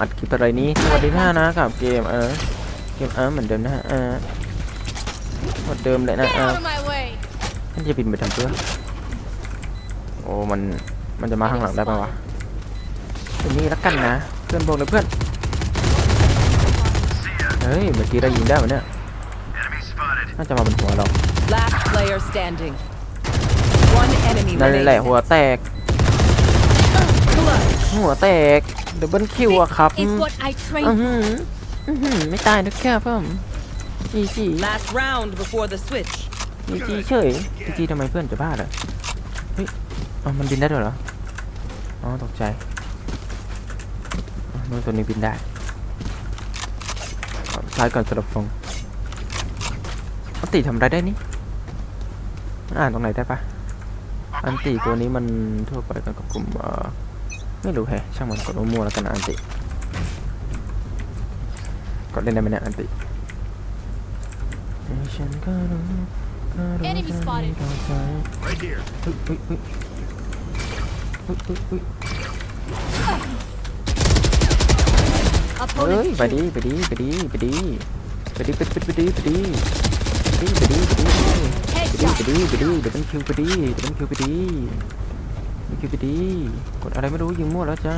อัดคลิปอะไรนี้สวัสดีท่านะกับเกมเออเกมเออเหมือนเดิมนะฮะเออเหมือนเดิมเลยนะ Get เออ out of my way! มันจะบินไปทำเพื่อโอ้มันมันจะมาข้างหลังได้ปะวะตัวนี้ละกันนะเพื่อนบอกเลยเพื่อนเฮ้ยเมื่อกี้เรายิงได้เหมือนเนี่ยน่าจะมาบนหัวเรา Last player standing. One enemy นั่นแหละ remaining. หัวแตก หัวแตก ดับเบิลคิวอะครับ Is what I อือ trained หืออื้อหือไม่ตายนะครับผมจีจี Last round before the switch. จีจีเฉยจีจีทำไมเพื่อนจะบ้าเหรอเฮ้ยอ๋อมันบินได้ด้วยเหรอ อ๋อตกใจอ๋อนู่นตัวนี้บินได้เอาซ้ายก่อนสลับฟงอันติทำอะไรได้นี่มันอ่านตรงไหนได้ปะอันติตัวนี้มันทั่วไปกันกับกลุ่มเอ่อ ไม่รู้แฮะช่างมันกดมั่วๆแล้วกันนะอันติ กดเล่นได้ไหมเนี่ยอันติฉันก็รู้ก็รู้ Enemy spotted ก็ใจ Right here. เฮ้ยเฮ้ยเฮ้ยเฮ้ยเฮ้ยเฮ้ยเฮ้ย Opponent ไปดีไปดีไปดีไปดีไปดีไปดีไปดีไปดีไปดีไปดีไปดีไปดี headshot. ไปดีไปดีเดี๋ยวเป็นคิวไปดีเดี๋ยวเป็นคิวไปดีเป็น คิวไปดีกดอะไรไม่รู้ยิงมั่วแล้วจ้า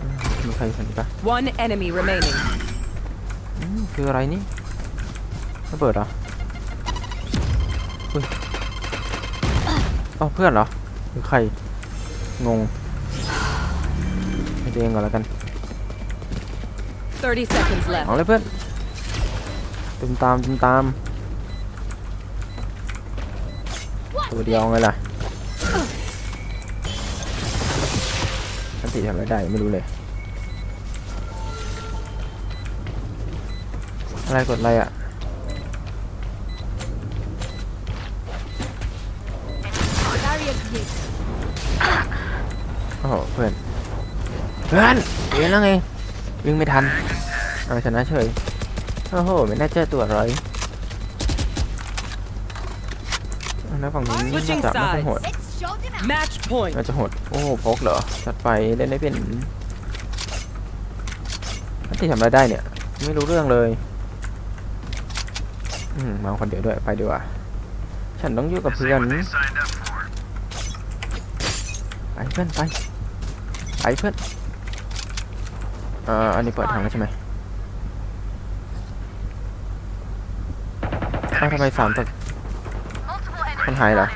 อ่ามีใครสันติปะ One enemy remaining. อืมคืออะไรนี่ระเบิดเหรออุ้ยอ๋อเพื่อนเหรอหรือใคร งงให้ตัวเองก่อนแล้วกัน30 seconds เอา left. เลยเพื่อนตุมตามตุมตามตั วเดียวไงล่ะอันติทำอะไรได้ไม่รู้เลย อะไรกดอะไรอะโอ้โหเพื่อน เพื่อนเห็นแล้วไง วิ่งไม่ทัน เอาชนะเฉย โอ้โห ไม่น่าเจอตัวรเอา แล้วฝั่งนี้น่า Switching จะไม่ค่อยโหด Let's show them out. Match point. น่าจะโหด โอ้โหพกเหรอจัดไปเล่นได้เป็นอันที่ทำอะไรได้เนี่ย ไม่รู้เรื่องเลย อืมมาคนเดียวด้วยไปดีกว่า ฉันต้องอยู่กับเพื่อน They signed up for. ไปเพื่อนไปไปเพื่อนเอ่ออันนี้เปิดทางแล้วใช่ไหมอ้าวทำไมสามตัว มันหายเหรอ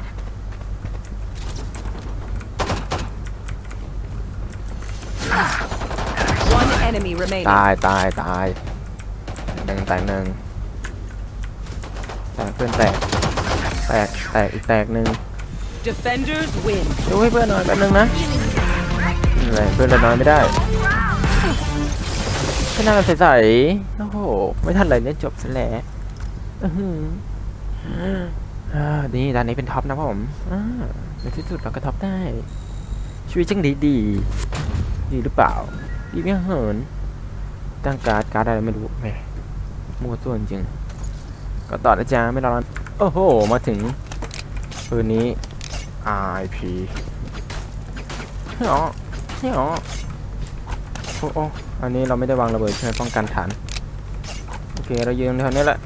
One enemy remaining. ตายตายตายหนึ่งแตกหนึ่งแตกเพื่อนแตก แตกแตกอีกแตกหนึ่ง Defenders win. ดูให้เพื่อนหน่อยแป๊บนึงนะอะไรเพื่อนเราน้อยไม่ได้แค่หน้าเราใสๆโอ้โห ไม่ทันไรเนี่ยจบซะแล้วอื้อหืออ่า นี่ด้านนี้เป็นท็อปนะผมในที่สุดเราก็ท็อปได้ ชีวิตจังดีดี ดีหรือเปล่า ดีไม่เหินตั้งการ์ดการ์ดอะไรไม่รู้แหมมั่วตัวจริง ก็ต่อนะจ๊ะไม่รอแล้วโอ้โห มาถึงปืนนี้ IP เฮ้ยอ๋อเฮ้ยอ๋อโอ้โอ้อันนี้เราไม่ได้วางระเบิดใช่ไหมป้องกันฐาน โอเค เรายืนแถวนี้แหละ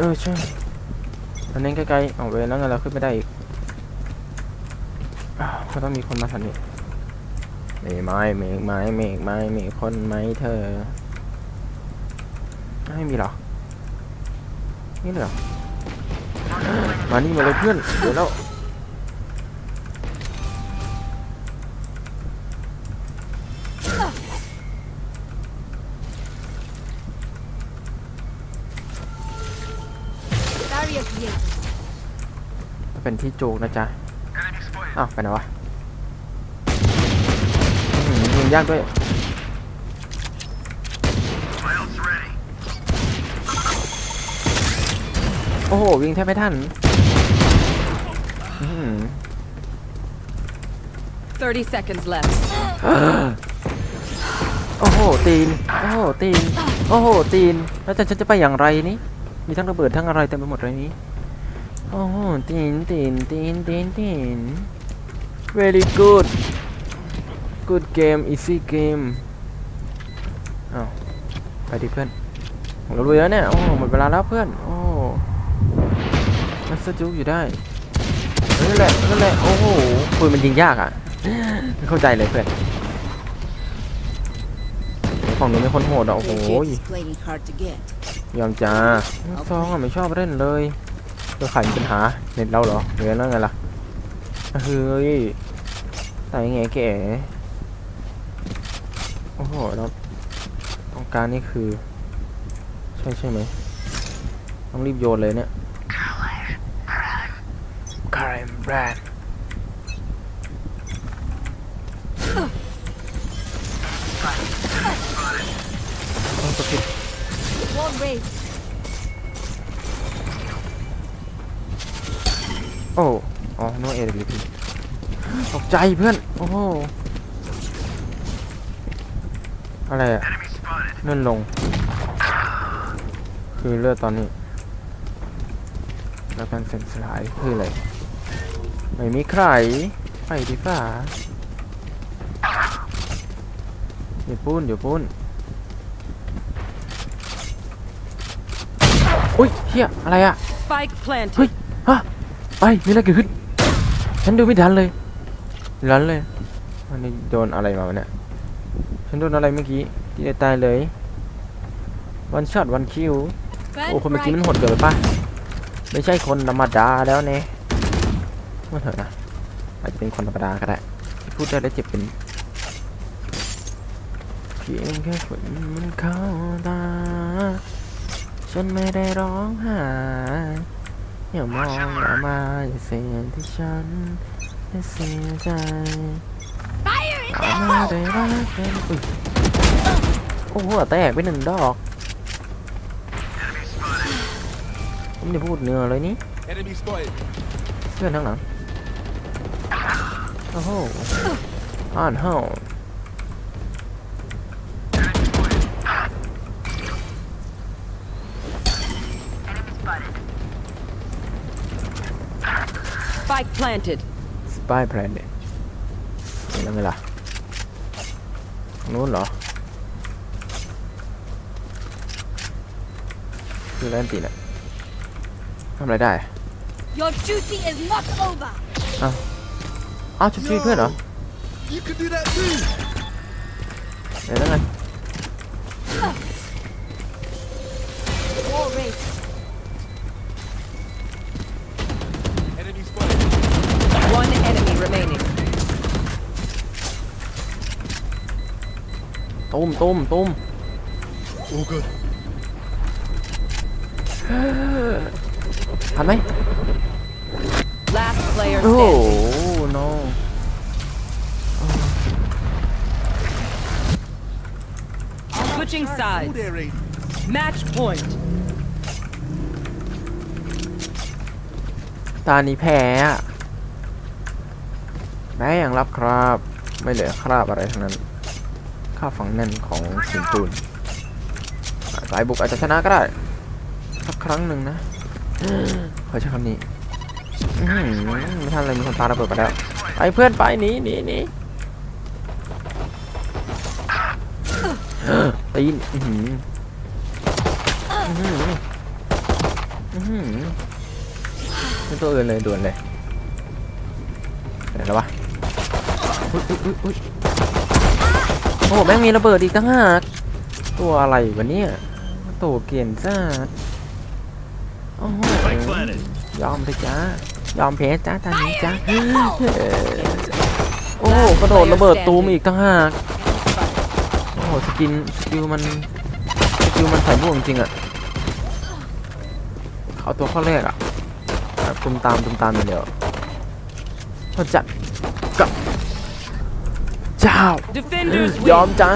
เออใช่อันนี้ใกล้ๆออกเวรแล้วไงเราขึ้นไม่ได้อีกอ้าวก็ต้องมีคนมาทันนี่มีไหม้มีไหม้มีไหม้มีคนไหมเธอ ไม่มีเหรอ นี่เลยเหรอมานี่มาเลยเพื่อนเดี๋ยวแล้ว เป็นที่จูกนะจ๊ะ Enemy spotted. อ้าวไปไหนวะอื้อหือยิงยากด้วย My ult's ready. โอ้โห วิ่งแทบไม่ทันอื้อหือ30 seconds left. โอ้โห ตีน โอ้โห ตีน โอ้โห ตีน แล้วจะฉันจะไปอย่างไรนี่ มีทั้งระเบิดทั้งอะไรเต็มไปหมดเลยนี้ โอ้โหตีนตีนตีนตีนตีน very good good game easy game อ้าวไปดิเพื่อนผมเรารวยแล้วเนี่ย โอ้หมดเวลาแล้วเพื่อน โอ้มันสจุกอยู่ได้นั่นแหละนั่นแหละ โอ้โหปืนมันยิงยากอะไม่เข้าใจเลยเพื่อนฝั่งนู้นมีคนโหดอะโอ้โห plenty hard to get. ยอมจ้าซองอะไม่ชอบเล่นเลย ตัวขายมีปัญหาเน็ตเราเหรอหรือนั่นไงล่ะเฮ้ยตายยังไงแกโอ้โหแล้วตรงกลางนี่คือ ใช่ใช่ไหมต้องรีบโยนเลยเนี่ยคาร์มแบรนด์ต้องสกิป อ้อ๋อโนเอเดพีตกใจเพื่อน โอ้โหอะไรอะ Enemy spotted. เลื่อนลง คือเลือดตอนนี้ แล้วการเส้นสลายคืออะไร ไม่มีใคร ไปดีฝ่าเดี๋ยวปุ้นเดี๋ยวปุ้นอุ้ยเฮียอะไรอะ Spike planted. เฮ้ยฮะ ไปมีอะไรเกิดขึ้นฉันดูไม่ทันเลยรันเลยวันนี้โดนอะไรมาวะเนี่ยฉันโดนอะไรเมื่อกี้ที่ได้ตายเลยวันช็อตวันคิวโอ้คนเมื่อกี้มันโหดเกินไปปะไม่ใช่คนธรรมดาแล้วเนี่ยเมื่อเถอะนะอาจจะเป็นคนธรรมดาก็ได้ที่พูดได้แล้วเจ็บเป็นเพียงแค่ฝนมันเข้าตาฉันไม่ได้ร้องไห้ อย่ามองอย่ามาอย่าเสียที่ฉันได้เสียใจ Fire in อย่ามาได้รักกันอุ๊ยโอ้โหแตกไปหนึ่งดอกผมจะพูดเนื้อเลยนี่ Enemy spotted. เพื่อนทั้งหลังโอ้โหอ่านเฮ้า Spike planted. สปายแพลนเนี่ยเห็นแล้วไงล่ะทางนู้นเหรอคือแลนตีน่ะทำอะไรได้ Your duty is not over. อ้าวชุบชีวิตเพื่อนเหรอ You can do that too. เดี๋ยวแล้วไง ตุ้มตุ้มตุ้ม All good. ทันไหม Last player โอ้โห standing. no Switching sides. Aid. Match point. ตานี้แพ้อะแพ้อย่างรับครับ ไม่เหลือคราบอะไรทั้งนั้น ข้าฝังแน่นของสิงตูนสายบุกอาจจะชนะก็ได้สักครั้งหนึ่งนะขอใช้คำนี้ไม่ทันเลยมีคนตาระเบิดไปแล้วไปเพื่อนไปหนีหนีหนีตีนอื้อหืออื้อหืออื้อหือไม่ตัวอื่นเลยด่วนเลยไหนแล้ววะอุ๊ยอุ๊ยอุ๊ยอุ๊ย โอ้โหแม่งมีระเบิดอีกตั้งหากตัวอะไรวะเนี่ยตัวเกลียนจ้าโอ้โหยอมเลยจ้ายอมแพ้จ้าตอนนี้จ้าโอ้โหกระโดดระเบิดตูมอีกตั้งหากโอ้โหสกินสกิลมันสกิลมันใส่บ่วงจริงอะเขาตัวข้อแรกอะตุมตามตุมตามอย่างเดียวพอจัดกับ เจ้า Defenders ยอม win. จ้า